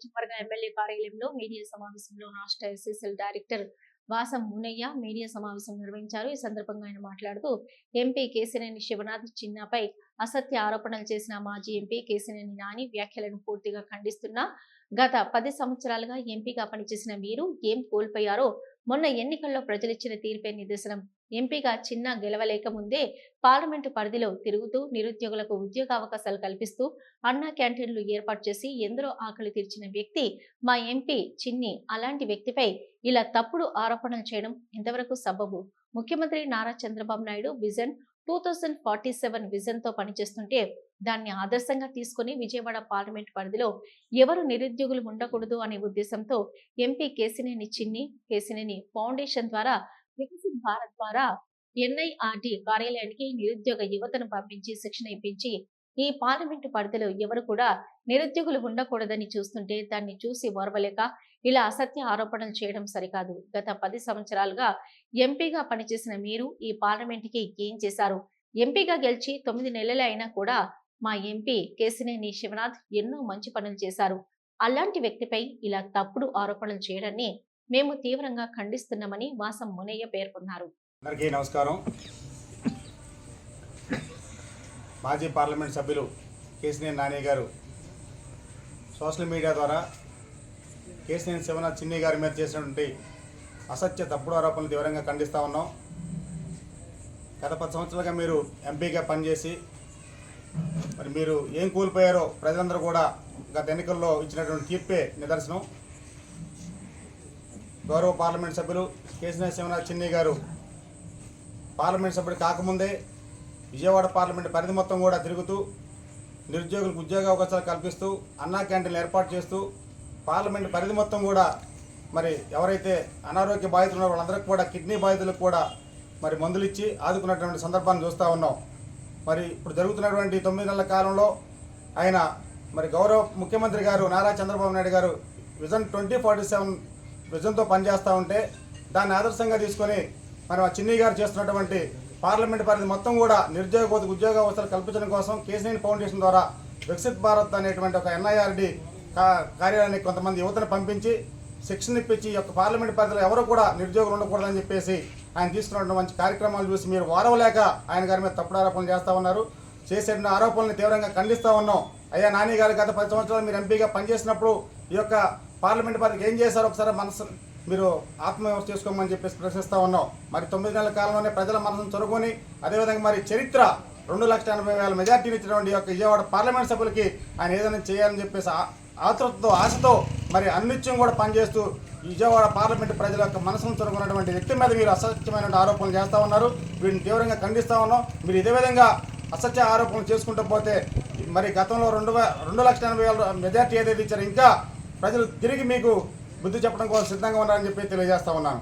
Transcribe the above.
నియోజకవర్గ ఎమ్మెల్యే కార్యాలయంలో మీడియా సమావేశంలో రాష్ట్ర SSL director Vasam Munayya media సమావేశం నిర్వహించారు. ఈ సందర్భంగా ఆయన మాట్లాడుతూ ఎంపీ కేశినేని శివనాథ్ చిన్నపై అసత్య ఆరోపణలు చేసిన మాజీ ఎంపీ కేశినేని నాని వ్యాఖ్యలను పూర్తిగా ఖండిస్తున్నా గత పది సంవత్సరాలుగా ఎంపీగా పనిచేసిన మీరు ఏం కోల్పోయారో మొన్న ఎన్నికల్లో ప్రజలిచ్చిన తీర్పే నిదర్శనం. ఎంపీగా చిన్న గెలవలేక ముందే పార్లమెంటు పరిధిలో తిరుగుతూ నిరుద్యోగులకు ఉద్యోగ అవకాశాలు కల్పిస్తూ అన్నా క్యాంటీన్లు ఏర్పాటు చేసి ఎందరో ఆకలి తీర్చిన వ్యక్తి మా ఎంపీ చిన్ని అలాంటి వ్యక్తిపై ఇలా తప్పుడు ఆరోపణలు చేయడం ఎంతవరకు సబబు? ముఖ్యమంత్రి Nara Chandrababu Naidu vision two thousand forty seven విజన్తో పనిచేస్తుంటే దాన్ని ఆదర్శంగా తీసుకుని విజయవాడ పార్లమెంట్ పరిధిలో ఎవరు నిరుద్యోగులు ఉండకూడదు అనే ఉద్దేశంతో ఎంపీ కేసినేని చిన్ని కేసినేని ఫౌండేషన్ ద్వారా వికసిత్ భారత్ ద్వారా ఎన్ఐఆర్డి కార్యాలయానికి నిరుద్యోగ యువతను పంపించి శిక్షణ ఇప్పించి ఈ పార్లమెంటు పరిధిలో ఎవరు కూడా నిరుద్యోగులు ఉండకూడదని చూస్తుంటే దాన్ని చూసి ఓర్వలేక ఇలా అసత్య ఆరోపణలు చేయడం సరికాదు. గత పది సంవత్సరాలుగా ఎంపీగా పనిచేసిన మీరు ఈ పార్లమెంటుకి ఏం చేశారు? ఎంపీగా గెలిచి తొమ్మిది నెలలే అయినా కూడా మా ఎంపీ కేసినేని శివనాథ్ ఎన్నో మంచి పనులు చేశారు. అలాంటి వ్యక్తిపై ఇలా తప్పుడు ఆరోపణలు చేయడాన్ని మేము తీవ్రంగా ఖండిస్తున్నామని వాసం మునయ్య పేర్కొన్నారు. అందరికీ నమస్కారం. మాజీ పార్లమెంట్ సభ్యులు కేసినేని నాని గారు. సోషల్ మీడియా ద్వారా కేసినేని శివన చిన్ని గారి మీద చేసినటువంటి అసత్య తప్పుడు ఆరోపణలు తీవ్రంగా ఖండిస్తూ ఉన్నాం. గత పది సంవత్సరాలుగా మీరు ఎంపీగా పనిచేసి మరి మీరు ఏం కోల్పోయారో ప్రజలందరూ కూడా గత ఎన్నికల్లో ఇచ్చినటువంటి తీర్పే నిదర్శనం. గౌరవ పార్లమెంట్ సభ్యులు కేసినేని శివనాథ్ చిన్ని గారు పార్లమెంట్ సభ్యుడు కాకముందే విజయవాడ పార్లమెంట్ పరిధి మొత్తం కూడా తిరుగుతూ నిరుద్యోగులకు ఉద్యోగ అవకాశాలు కల్పిస్తూ అన్నా క్యాంటీన్లు ఏర్పాటు చేస్తూ పార్లమెంట్ పరిధి మొత్తం కూడా మరి ఎవరైతే అనారోగ్య బాధితులు ఉన్నారో వాళ్ళందరికీ కూడా కిడ్నీ బాధితులకు కూడా మరి మందులు ఇచ్చి ఆదుకున్నటువంటి సందర్భాన్ని చూస్తూ ఉన్నాం. మరి ఇప్పుడు జరుగుతున్నటువంటి తొమ్మిది నెలల కాలంలో ఆయన మరి గౌరవ ముఖ్యమంత్రి గారు Nara Chandrababu Naidu garu vision twenty forty seven విజన్తో పనిచేస్తూ ఉంటే దాన్ని ఆదర్శంగా తీసుకొని మరి ఆ చిన్ని గారు చేస్తున్నటువంటి పార్లమెంట్ పరిధి మొత్తం కూడా నిరుద్యోగ ఉద్యోగ అవసరాలు కల్పించడం కోసం కేసీఎన్ ఫౌండేషన్ ద్వారా వికసిత్ భారత్ అనేటువంటి ఒక ఎన్ఐఆర్డి కార్యాలయానికి కొంతమంది యువతను పంపించి శిక్షణ ఇప్పించి ఈ యొక్క పార్లమెంట్ పరిధిలో ఎవరు కూడా నిరుద్యోగులు ఉండకూడదని చెప్పేసి ఆయన తీసుకున్నటువంటి మంచి కార్యక్రమాలు చూసి మీరు వారవలేక ఆయన గారి మీద తప్పుడు ఆరోపణలు చేస్తూ ఉన్నారు. చేసే ఆరోపణలను తీవ్రంగా ఖండిస్తూ ఉన్నాం. అయ్యా నాని గారు గత పది సంవత్సరాలు మీరు ఎంపీగా పనిచేసినప్పుడు ఈ యొక్క పార్లమెంట్ పరిధికి ఏం చేశారో? ఒకసారి మనసు మీరు ఆత్మవ్యవస్థ చేసుకోమని చెప్పేసి ప్రశ్నిస్తూ ఉన్నాం. మరి తొమ్మిది నెలల కాలంలోనే ప్రజల మనసును చొరుగుని అదేవిధంగా మరి చరిత్ర రెండు లక్షల ఎనభై వేల మెజార్టీని ఇచ్చినటువంటి యొక్క విజయవాడ పార్లమెంట్ సభ్యులకి ఆయన ఏదైనా చేయాలని చెప్పేసి ఆ- ఆతృతతో ఆశతో మరి అన్నిత్యం కూడా పనిచేస్తూ విజయవాడ పార్లమెంటు ప్రజల యొక్క మనసును చొరుకున్నటువంటి వ్యక్తి మీద మీరు అసత్యమైన ఆరోపణలు చేస్తూ ఉన్నారు. వీటిని తీవ్రంగా ఖండిస్తూ ఉన్నాం. మీరు ఇదే విధంగా అసత్య ఆరోపణలు చేసుకుంటూ పోతే మరి గతంలో రెండు వే రెండు లక్షల ఎనభై వేల మెజార్టీ ఏదైతే ఇచ్చారో ఇంకా ప్రజలు తిరిగి మీకు బుద్ధి చెప్పడం కోసం సిద్ధంగా ఉన్నారని చెప్పి తెలియజేస్తా ఉన్నాను.